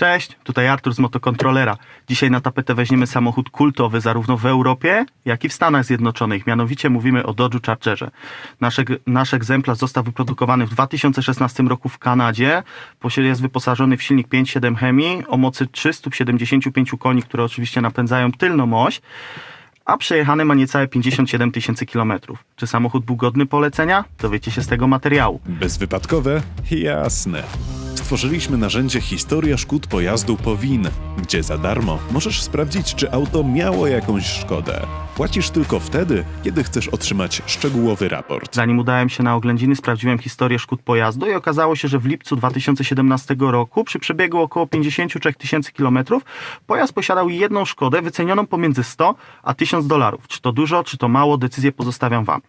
Cześć, tutaj Artur z Motokontrolera. Dzisiaj na tapetę weźmiemy samochód kultowy zarówno w Europie, jak i w Stanach Zjednoczonych. Mianowicie mówimy o Dodge'u Chargerze. Nasz, eg- nasz egzemplarz został wyprodukowany w 2016 roku w Kanadzie. Jest wyposażony w silnik 5.7 Hemi o mocy 375 koni, które oczywiście napędzają tylną oś a przejechane ma niecałe 57 tysięcy kilometrów. Czy samochód był godny polecenia? Dowiecie się z tego materiału. Bezwypadkowe? Jasne. Stworzyliśmy narzędzie Historia szkód pojazdu Powin, gdzie za darmo możesz sprawdzić, czy auto miało jakąś szkodę. Płacisz tylko wtedy, kiedy chcesz otrzymać szczegółowy raport. Zanim udałem się na oględziny, sprawdziłem historię szkód pojazdu i okazało się, że w lipcu 2017 roku, przy przebiegu około 53 tysięcy kilometrów, pojazd posiadał jedną szkodę wycenioną pomiędzy 100 a 1000 dolarów. Czy to dużo, czy to mało, decyzję pozostawiam Wam.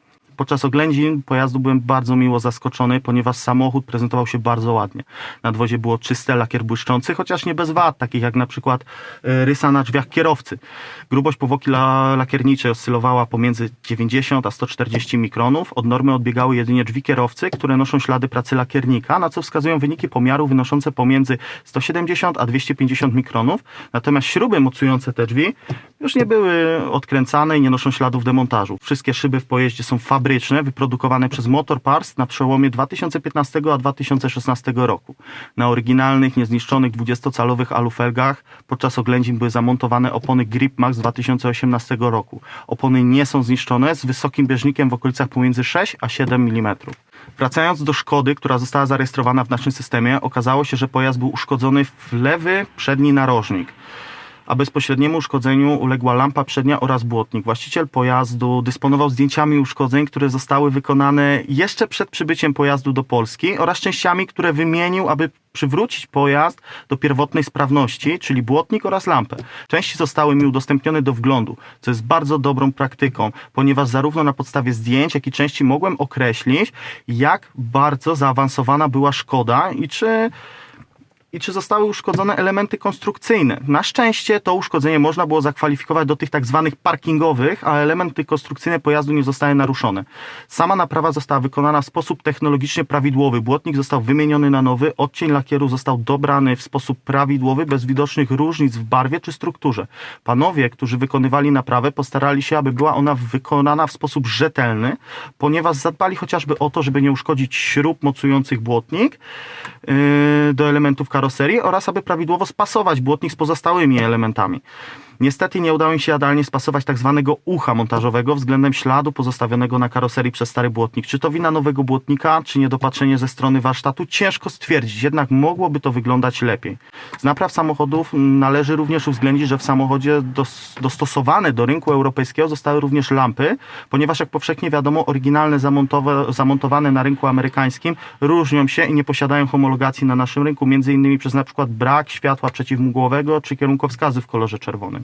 Podczas oględzin pojazdu byłem bardzo miło zaskoczony, ponieważ samochód prezentował się bardzo ładnie. Nadwozie było czyste, lakier błyszczący, chociaż nie bez wad, takich jak na przykład e, rysa na drzwiach kierowcy. Grubość powłoki la, lakierniczej oscylowała pomiędzy 90 a 140 mikronów. Od normy odbiegały jedynie drzwi kierowcy, które noszą ślady pracy lakiernika, na co wskazują wyniki pomiaru wynoszące pomiędzy 170 a 250 mikronów. Natomiast śruby mocujące te drzwi już nie były odkręcane i nie noszą śladów demontażu. Wszystkie szyby w pojeździe są fabryczne, wyprodukowane przez Motor Parts na przełomie 2015 a 2016 roku. Na oryginalnych, niezniszczonych 20-calowych alufelgach podczas oględzin były zamontowane opony Grip Max 2018 roku. Opony nie są zniszczone, z wysokim bieżnikiem w okolicach pomiędzy 6 a 7 mm. Wracając do szkody, która została zarejestrowana w naszym systemie, okazało się, że pojazd był uszkodzony w lewy przedni narożnik a bezpośredniemu uszkodzeniu uległa lampa przednia oraz błotnik. Właściciel pojazdu dysponował zdjęciami uszkodzeń, które zostały wykonane jeszcze przed przybyciem pojazdu do Polski oraz częściami, które wymienił, aby przywrócić pojazd do pierwotnej sprawności, czyli błotnik oraz lampę. Części zostały mi udostępnione do wglądu, co jest bardzo dobrą praktyką, ponieważ zarówno na podstawie zdjęć, jak i części mogłem określić, jak bardzo zaawansowana była szkoda i czy i czy zostały uszkodzone elementy konstrukcyjne. Na szczęście to uszkodzenie można było zakwalifikować do tych tak zwanych parkingowych, a elementy konstrukcyjne pojazdu nie zostały naruszone. Sama naprawa została wykonana w sposób technologicznie prawidłowy. Błotnik został wymieniony na nowy, odcień lakieru został dobrany w sposób prawidłowy, bez widocznych różnic w barwie czy strukturze. Panowie, którzy wykonywali naprawę, postarali się, aby była ona wykonana w sposób rzetelny, ponieważ zadbali chociażby o to, żeby nie uszkodzić śrub mocujących błotnik yy, do elementów karoserii oraz aby prawidłowo spasować błotnik z pozostałymi elementami. Niestety nie udało mi się jadalnie spasować tak zwanego ucha montażowego względem śladu pozostawionego na karoserii przez stary błotnik. Czy to wina nowego błotnika, czy niedopatrzenie ze strony warsztatu? Ciężko stwierdzić, jednak mogłoby to wyglądać lepiej. Z napraw samochodów mm, należy również uwzględnić, że w samochodzie dos dostosowane do rynku europejskiego zostały również lampy, ponieważ jak powszechnie wiadomo, oryginalne zamontowane na rynku amerykańskim różnią się i nie posiadają homologacji na naszym rynku, między innymi przez na przykład brak światła przeciwmgłowego czy kierunkowskazy w kolorze czerwonym.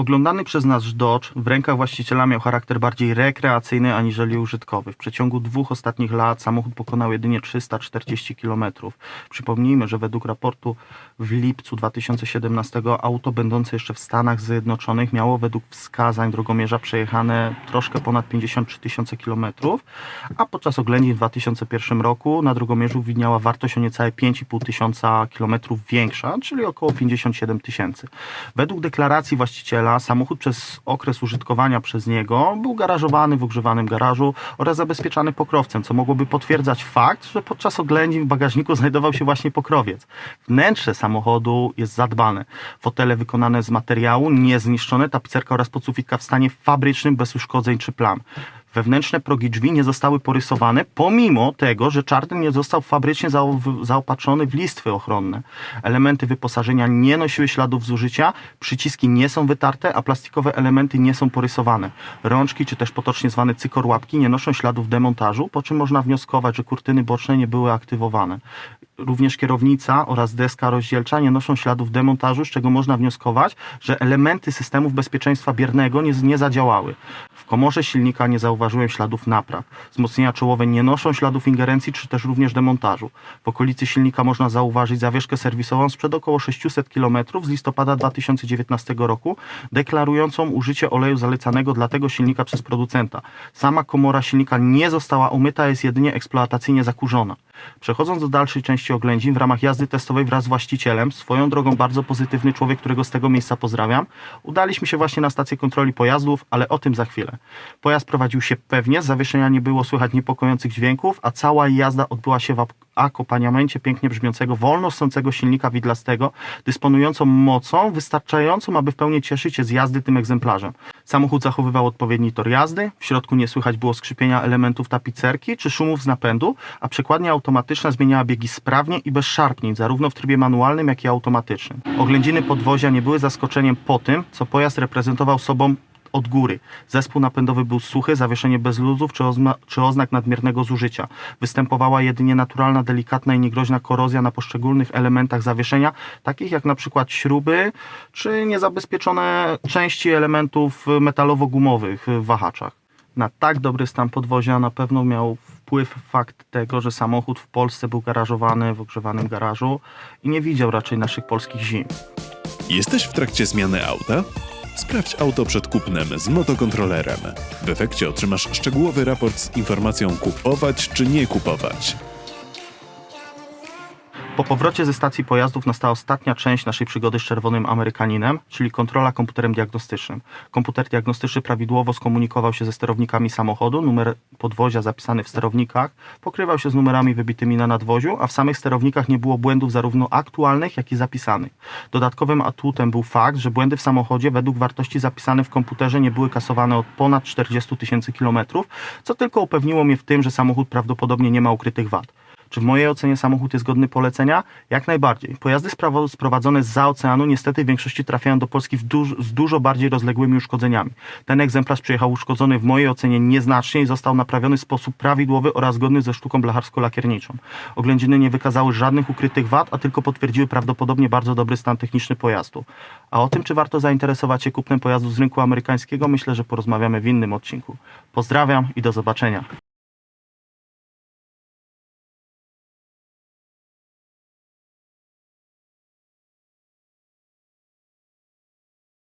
Oglądany przez nas Dodge w rękach właściciela miał charakter bardziej rekreacyjny aniżeli użytkowy. W przeciągu dwóch ostatnich lat samochód pokonał jedynie 340 km. Przypomnijmy, że według raportu w lipcu 2017 auto będące jeszcze w Stanach Zjednoczonych miało według wskazań drogomierza przejechane troszkę ponad 53 tysiące km, a podczas oględzin w 2001 roku na drogomierzu widniała wartość o niecałe 5,5 tysiąca kilometrów większa, czyli około 57 tysięcy. Według deklaracji właściciela samochód przez okres użytkowania przez niego był garażowany w ogrzewanym garażu oraz zabezpieczany pokrowcem, co mogłoby potwierdzać fakt, że podczas oględzin w bagażniku znajdował się właśnie pokrowiec. Wnętrze samochodu jest zadbane. Fotele wykonane z materiału, niezniszczone, tapicerka oraz podsufitka w stanie fabrycznym, bez uszkodzeń czy plam. Wewnętrzne progi drzwi nie zostały porysowane, pomimo tego, że czarny nie został fabrycznie zao- zaopatrzony w listwy ochronne. Elementy wyposażenia nie nosiły śladów zużycia, przyciski nie są wytarte, a plastikowe elementy nie są porysowane. Rączki, czy też potocznie zwane cykorłapki, nie noszą śladów demontażu, po czym można wnioskować, że kurtyny boczne nie były aktywowane. Również kierownica oraz deska rozdzielcza nie noszą śladów demontażu, z czego można wnioskować, że elementy systemów bezpieczeństwa biernego nie, nie zadziałały. Komorze silnika nie zauważyłem śladów napraw. Wzmocnienia czołowe nie noszą śladów ingerencji, czy też również demontażu. W okolicy silnika można zauważyć zawieszkę serwisową sprzed około 600 km z listopada 2019 roku, deklarującą użycie oleju zalecanego dla tego silnika przez producenta. Sama komora silnika nie została umyta, jest jedynie eksploatacyjnie zakurzona. Przechodząc do dalszej części oględzin, w ramach jazdy testowej wraz z właścicielem, swoją drogą bardzo pozytywny człowiek, którego z tego miejsca pozdrawiam, udaliśmy się właśnie na stację kontroli pojazdów, ale o tym za chwilę. Pojazd prowadził się pewnie, z zawieszenia nie było słychać niepokojących dźwięków, a cała jazda odbyła się w akompaniamencie pięknie brzmiącego, wolno ssącego silnika widlastego, dysponującą mocą wystarczającą, aby w pełni cieszyć się z jazdy tym egzemplarzem. Samochód zachowywał odpowiedni tor jazdy, w środku nie słychać było skrzypienia elementów tapicerki czy szumów z napędu, a przekładnia automatyczna zmieniała biegi sprawnie i bez szarpnięć, zarówno w trybie manualnym, jak i automatycznym. Oględziny podwozia nie były zaskoczeniem po tym, co pojazd reprezentował sobą od góry. Zespół napędowy był suchy, zawieszenie bez luzów czy, czy oznak nadmiernego zużycia. Występowała jedynie naturalna, delikatna i niegroźna korozja na poszczególnych elementach zawieszenia, takich jak na przykład śruby czy niezabezpieczone części elementów metalowo-gumowych w wahaczach. Na tak dobry stan podwozia na pewno miał wpływ fakt tego, że samochód w Polsce był garażowany w ogrzewanym garażu i nie widział raczej naszych polskich zim. Jesteś w trakcie zmiany auta? Sprawdź auto przed kupnem z motokontrolerem. W efekcie otrzymasz szczegółowy raport z informacją kupować czy nie kupować. Po powrocie ze stacji pojazdów nastała ostatnia część naszej przygody z czerwonym Amerykaninem, czyli kontrola komputerem diagnostycznym. Komputer diagnostyczny prawidłowo skomunikował się ze sterownikami samochodu, numer podwozia zapisany w sterownikach pokrywał się z numerami wybitymi na nadwoziu, a w samych sterownikach nie było błędów zarówno aktualnych, jak i zapisanych. Dodatkowym atutem był fakt, że błędy w samochodzie według wartości zapisanych w komputerze nie były kasowane od ponad 40 tysięcy kilometrów, co tylko upewniło mnie w tym, że samochód prawdopodobnie nie ma ukrytych wad. Czy w mojej ocenie samochód jest godny polecenia? Jak najbardziej. Pojazdy sprowadzone z oceanu niestety w większości trafiają do Polski duż- z dużo bardziej rozległymi uszkodzeniami. Ten egzemplarz przyjechał uszkodzony w mojej ocenie nieznacznie i został naprawiony w sposób prawidłowy oraz zgodny ze sztuką blacharsko-lakierniczą. Oględziny nie wykazały żadnych ukrytych wad, a tylko potwierdziły prawdopodobnie bardzo dobry stan techniczny pojazdu. A o tym, czy warto zainteresować się kupnem pojazdu z rynku amerykańskiego, myślę, że porozmawiamy w innym odcinku. Pozdrawiam i do zobaczenia.